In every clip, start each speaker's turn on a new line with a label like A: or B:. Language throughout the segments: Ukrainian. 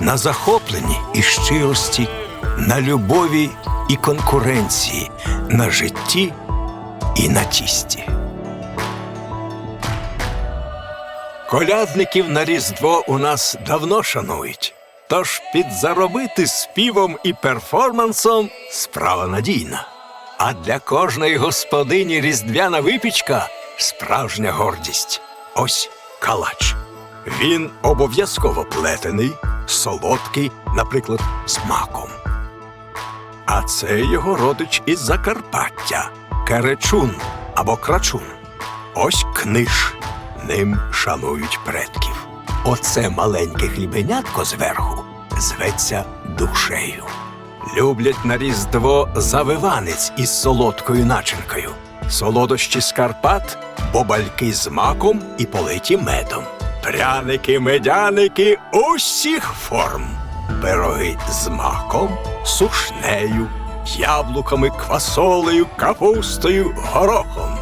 A: на захопленні і щирості, на любові і конкуренції, на житті і на тісті. Колядників на Різдво у нас давно шанують. Тож підзаробити співом і перформансом справа надійна. А для кожної господині різдвяна випічка справжня гордість. Ось калач. Він обов'язково плетений, солодкий, наприклад, з маком. А це його родич із Закарпаття Керечун або крачун. Ось книж. Ним шанують предків. Оце маленьке хлібенятко зверху зветься душею. Люблять на Різдво завиванець із солодкою начинкою, солодощі з Карпат, бобальки з маком і политі медом, пряники, медяники усіх форм, пироги з маком, сушнею, яблуками, квасолею, капустою, горохом.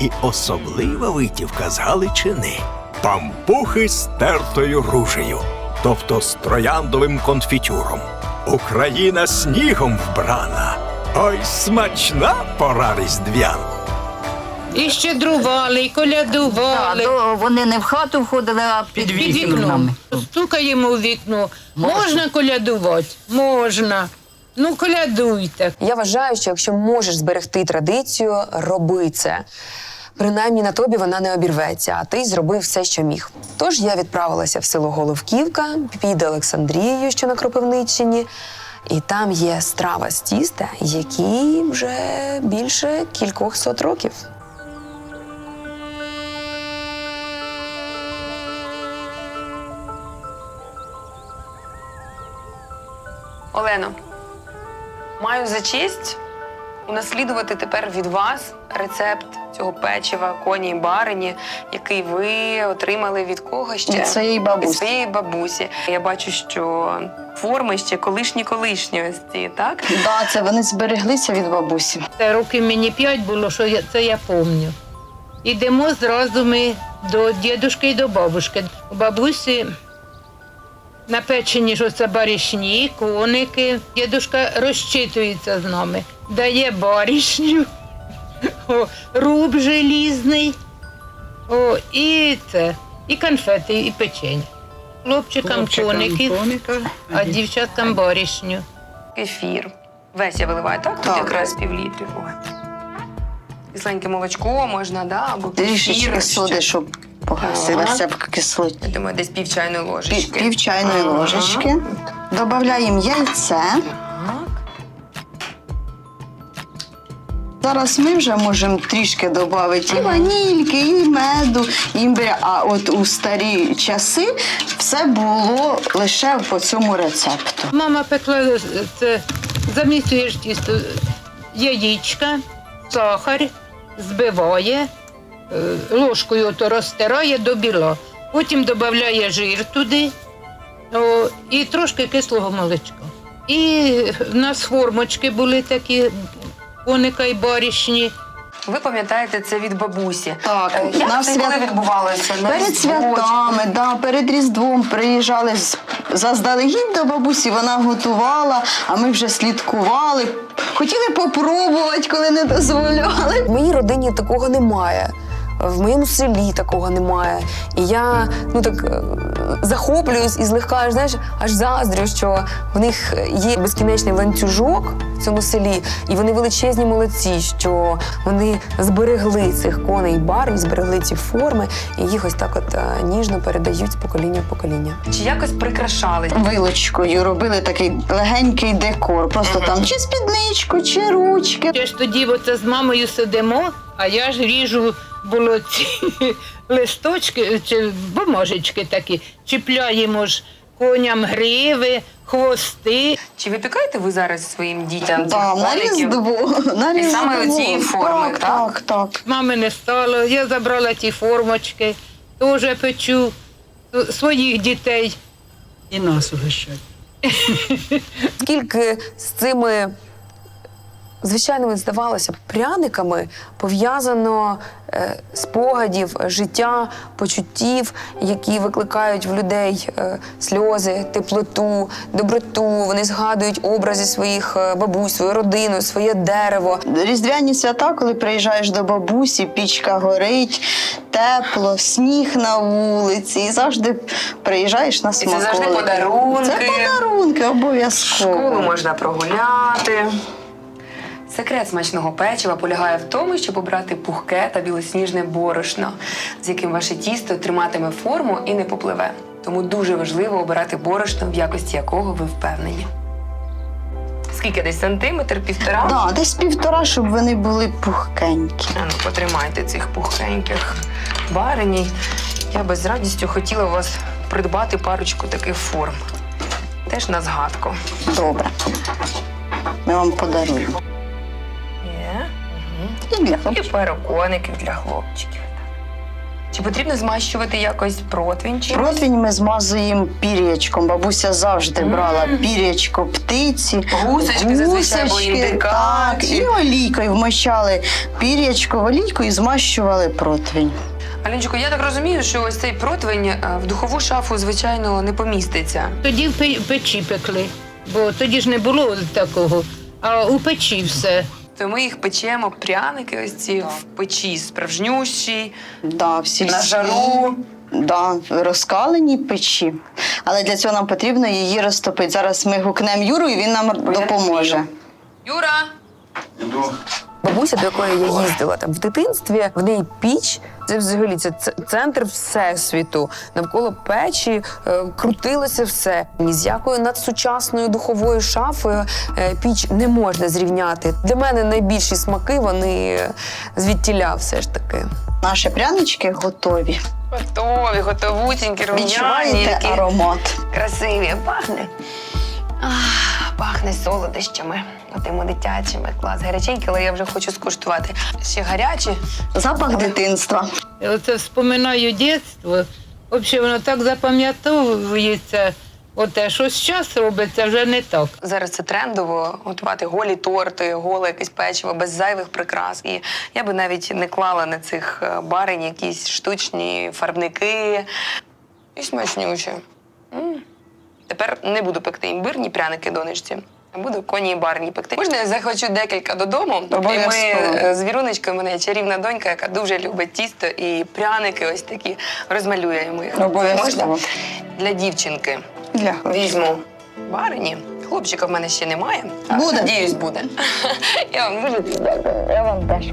A: І особлива витівка з Галичини пампухи з тертою ружею, тобто з трояндовим конфітюром. Україна снігом вбрана. Ой, смачна пора різдвяна.
B: І щедрували, і колядували.
C: то вони не в хату входили, а під,
B: Під
C: вікнами.
B: вікном. Стукаємо у вікно. Можна колядувати? Можна. Ну, колядуйте.
D: Я вважаю, що якщо можеш зберегти традицію, роби це. Принаймні на тобі вона не обірветься, а ти зробив все, що міг. Тож я відправилася в село Головківка під Олександрією, що на Кропивниччині, і там є страва з тіста, якій вже більше кількох сот років. Олено, маю за честь унаслідувати тепер від вас рецепт цього печива, коні і барині, який ви отримали від кого ще?
C: Від своєї бабусі.
D: Від своєї бабусі. Я бачу, що форми ще колишні колишні ось ці, так?
C: Да, це вони збереглися від бабусі.
B: Це роки мені п'ять було, що я, це я пам'ятаю. Ідемо зразу ми до дідушки і до бабушки. У бабусі напечені, що це барішні, коники. Дідушка розчитується з нами, дає барішню, о, руб желізний, о, і це, і конфети, і печення. Хлопчикам коники, а дівчаткам барішню.
D: Кефір. Весь я виливаю, так? Тут
C: Так.
D: якраз півлітрів. Кисленьке молочко можна, да? або
C: Трішечки
D: кефір.
C: соди, щоб погасилася б кислоті.
D: Я думаю, десь пів чайної
C: Пів,
D: ложечки.
C: пів чайної
D: Ага.
C: ложечки. Додаємо яйце.
D: Так.
C: Зараз ми вже можемо трішки додати і ванільки, і меду, і імбиря. А от у старі часи все було лише по цьому рецепту.
B: Мама пекла е, це замісуєш тісто, яєчка, сахар, збиває, ложкою то розтирає до біла. Потім додає жир туди о, і трошки кислого молочка. І в нас формочки були такі коника і барішні.
D: Ви пам'ятаєте це від бабусі.
C: Так,
D: Е, Як
C: на
D: це
C: свят-
D: коли відбувалося? На
C: Перед святами, да, перед Різдвом приїжджали з- заздалегідь до бабусі, вона готувала, а ми вже слідкували. Хотіли попробувати, коли не дозволяли.
D: В моїй родині такого немає. В моєму селі такого немає. І я ну так е, захоплююсь і злегка аж, знаєш, аж заздрю, що в них є безкінечний ланцюжок в цьому селі, і вони величезні молодці, що вони зберегли цих коней барв, зберегли ці форми, і їх ось так от е, ніжно передають з покоління в покоління. Чи якось прикрашали?
C: Вилочкою робили такий легенький декор. Просто там чи спідничку, чи ручки.
B: Ще ж тоді оце з мамою сидимо, а я ж ріжу було ці листочки чи бумажечки такі, чіпляємо ж коням гриви, хвости.
D: Чи випікаєте ви зараз своїм дітям цих
C: Да, на
D: коників?
C: різдво. На
D: І саме
C: Різдво.
D: оцієї форми,
C: так?
D: так?
C: Так, так.
B: Мами не стало. Я забрала ті формочки, теж печу своїх дітей.
E: І нас угощать.
D: Скільки з цими звичайними, здавалося, б, пряниками пов'язано е, спогадів, життя, почуттів, які викликають в людей е, сльози, теплоту, доброту. Вони згадують образи своїх е, бабусь, свою родину, своє дерево.
C: Різдвяні свята, коли приїжджаєш до бабусі, пічка горить, тепло, сніг на вулиці, і завжди приїжджаєш на
D: це
C: смаколики.
D: завжди подарунки.
C: Це подарунки, обов'язково.
D: Школу можна прогуляти. Секрет смачного печива полягає в тому, щоб обрати пухке та білосніжне борошно, з яким ваше тісто триматиме форму і не попливе. Тому дуже важливо обирати борошно, в якості якого ви впевнені. Скільки десь сантиметр, півтора?
C: Да, десь півтора, щоб вони були пухкенькі.
D: А ну, потримайте цих пухеньких бареній. Я би з радістю хотіла у вас придбати парочку таких форм. Теж на згадку.
C: Добре. Ми вам подаруємо. І для
D: І
C: хлопців.
D: перокоників для хлопчиків. Чи потрібно змащувати якось противень? Чи
C: Противень ми змазуємо пір'ячком. Бабуся завжди
D: Мм.
C: брала пір'ячко птиці.
D: Гусочки зазвичай або
C: гусочки,
D: індикації.
C: Так, і олійкою вмощали пір'ячко в олійку і змащували противень.
D: Алінчику, я так розумію, що ось цей противень е, в духову шафу, звичайно, не поміститься.
B: Тоді в пе- печі пекли, бо тоді ж не було такого, а у печі все.
D: То ми їх печемо, пряники ось ці в печі справжнющі,
C: Да, всі
D: на всі- жару.
C: Да, розкаленій печі. Але для цього нам потрібно її розтопити. Зараз ми гукнемо Юру, і він нам допоможе.
D: Юра! Бабуся, до якої я їздила там в дитинстві, в неї піч. Це взагалі це центр всесвіту. Навколо печі е, крутилося все. Ні з якою надсучасною духовою шафою е, піч не можна зрівняти. Для мене найбільші смаки вони е, звідтіля все ж таки.
C: Наші прянички готові.
D: Готові, готовусінькі,
C: Відчуваєте аромат?
D: красиві. Пахне. Ах, пахне солодощами, отими дитячими. Клас, гаряченькі, але я вже хочу скуштувати. Ще гарячі.
C: Запах дитинства.
B: І Оце вспоминаю дитинство. Взагалі воно так запам'ятовується. Оте, що зараз робиться, вже не так.
D: Зараз це трендово готувати голі торти, голе якесь печиво без зайвих прикрас. І я би навіть не клала на цих е, барень якісь штучні фарбники. І смачнюче. Тепер не буду пекти імбирні пряники донечці. Буду коні і барні пекти. Можна я захочу декілька додому. І ми е, з Віруночкою, у мене чарівна донька, яка дуже любить тісто і пряники ось такі розмалюємо їх.
C: Обов'язково.
D: Можна? Для дівчинки.
C: Для.
D: Візьму барині. Хлопчика в мене ще немає.
C: Буде.
D: Надіюсь, буде. Я вам дуже дякую.
C: Я вам теж.